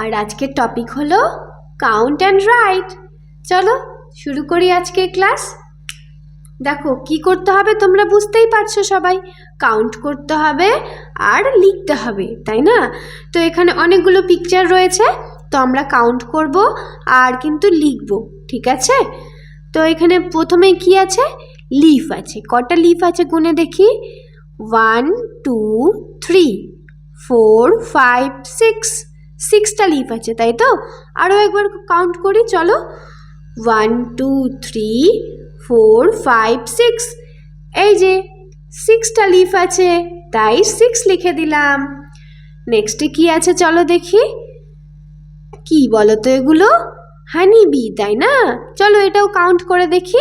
আর আজকের টপিক হলো count and right চলো, শুরু করি আজকের ক্লাস দেখো, কি করতে হবে তোমরা বুঝতেই পারছ সবাই। কাউন্ট করতে হবে আর লিখতে হবে, তাই না? তো এখানে অনেকগুলো পিকচার রয়েছে, তো আমরা কাউন্ট করব আর কিন্তু লিখব, ঠিক আছে? তো এখানে প্রথমে কি আছে? লিফ আছে। কটা লিফ আছে গুনে দেখি। One two three four five six সিক্সটা leaf আছে, তাই তো? আরও একবার কাউন্ট করি, চলো। One two three four five six এই যে সিক্সটা লিফ আছে, তাই সিক্স লিখে দিলাম। নেক্সটে কি আছে, চলো দেখি। কি বলো তো এগুলো? হানি বি তাই না? চলো এটাও কাউন্ট করে দেখি।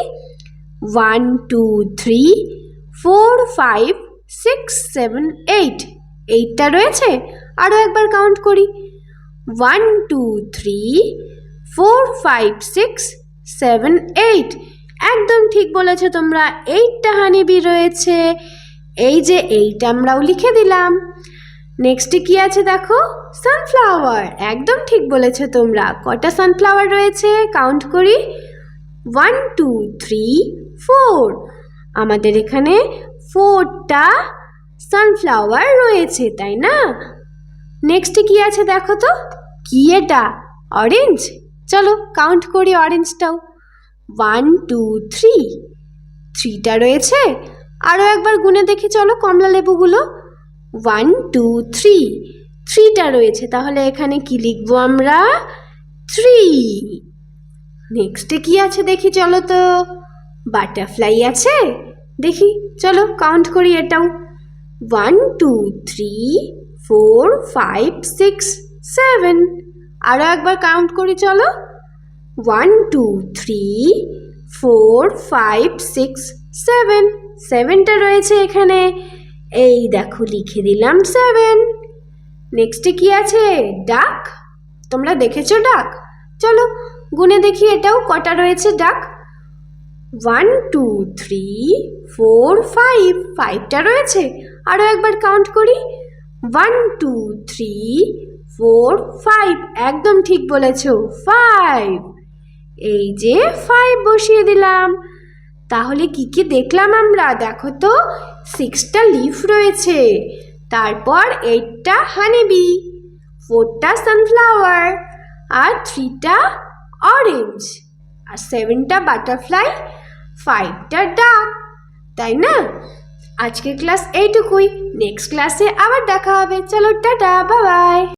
One two three four five six seven eight এইটটা রয়েছে? আরও একবার কাউন্ট করি। One two three four five six seven eight একদম ঠিক বলেছ তোমরা এইটটা হানিবি রয়েছে। এই যে এইট আমরাও লিখে দিলাম। নেক্সটে কি আছে দেখো? সানফ্লাওয়ার একদম ঠিক বলেছ তোমরা। কটা সানফ্লাওয়ার রয়েছে? কাউন্ট করি। ওয়ান টু থ্রি ফোর আমাদের এখানে ফোরটা সানফ্লাওয়ার রয়েছে, তাই না? নেক্সটে কি আছে দেখো তো? কি এটা? অরেঞ্জ চলো কাউন্ট করি অরেঞ্জটাও ওয়ান টু থ্রি থ্রিটা রয়েছে। আরও একবার গুনে দেখি, চলো কমলা লেবুগুলো। ওয়ান টু থ্রি থ্রিটা রয়েছে, তাহলে এখানে কি লিখব আমরা? থ্রি নেক্সটে কি আছে দেখি, চলো তো। বাটারফ্লাই আছে? দেখি, চলো কাউন্ট করি এটাও। One two three four five six seven আরও একবার কাউন্ট করি, চলো। One two three four five six seven সেভেনটা রয়েছে এখানে। এই দেখো, লিখে দিলাম সেভেন নেক্সটে কি আছে? ডাক তোমরা দেখেছ ডাক চলো, গুনে দেখি এটাও কটা রয়েছে duck one two three four five ফাইভটা রয়েছে। আরও একবার কাউন্ট করি। One two three four five একদম ঠিক বলেছ ফাইভ এই যে ফাইভ বসিয়ে দিলাম। তাহলে কি কি দেখলাম আমরা? দেখো তো সিক্সটা লিফ রয়েছে। তারপর এইটটা হানিবি ফোরটা সানফ্লাওয়ার আর থ্রিটা অরেঞ্জ আর সেভেনটা বাটারফ্লাই ফাইভটা ডাক তাই না? আজকের ক্লাস এইটুকুই। নেক্সট ক্লাসে আবার দেখা হবে। চলো টাটা বাই